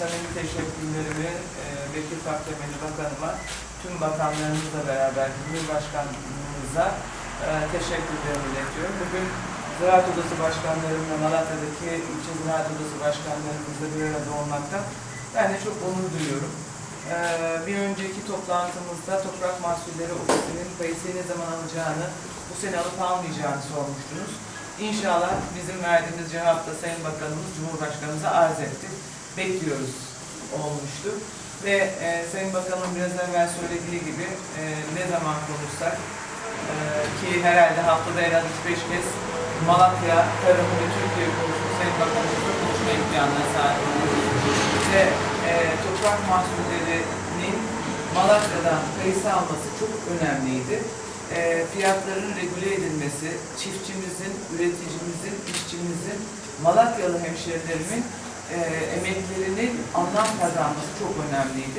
samimi teşekkürlerimi e, Bekir Faktemeli Bakanıma, tüm bakanlarımızla beraber Cumhurbaşkanımıza e, teşekkürlerimi iletiyorum. Bugün Ziraat Odası Başkanlarımla Malatya'daki ilçe Ziraat Odası Başkanlarımızla bir arada olmaktan ben de çok onur duyuyorum. E, bir önceki toplantımızda Toprak Mahsulleri Ofisi'nin kayısıyı ne zaman alacağını, bu sene alıp almayacağını sormuştunuz. İnşallah bizim verdiğimiz cevapta Sayın Bakanımız Cumhurbaşkanımıza arz etti. Bekliyoruz olmuştu. Ve e, Sayın Bakanım biraz evvel söylediği gibi e, ne zaman konuşsak e, ki herhalde haftada en az 3-5 kez Malatya, tarımı ve Türkiye konuşuyor. Sayın Bakanımızla konuşma imkanına sahip oluyoruz. Ve e, toprak mahsullerinin Malatya'dan kayısı alması çok önemliydi. E, fiyatların regüle edilmesi, çiftçimizin, üreticimizin, işçimizin, Malatyalı hemşerilerimin e, emeklerinin anlam kazanması çok önemliydi.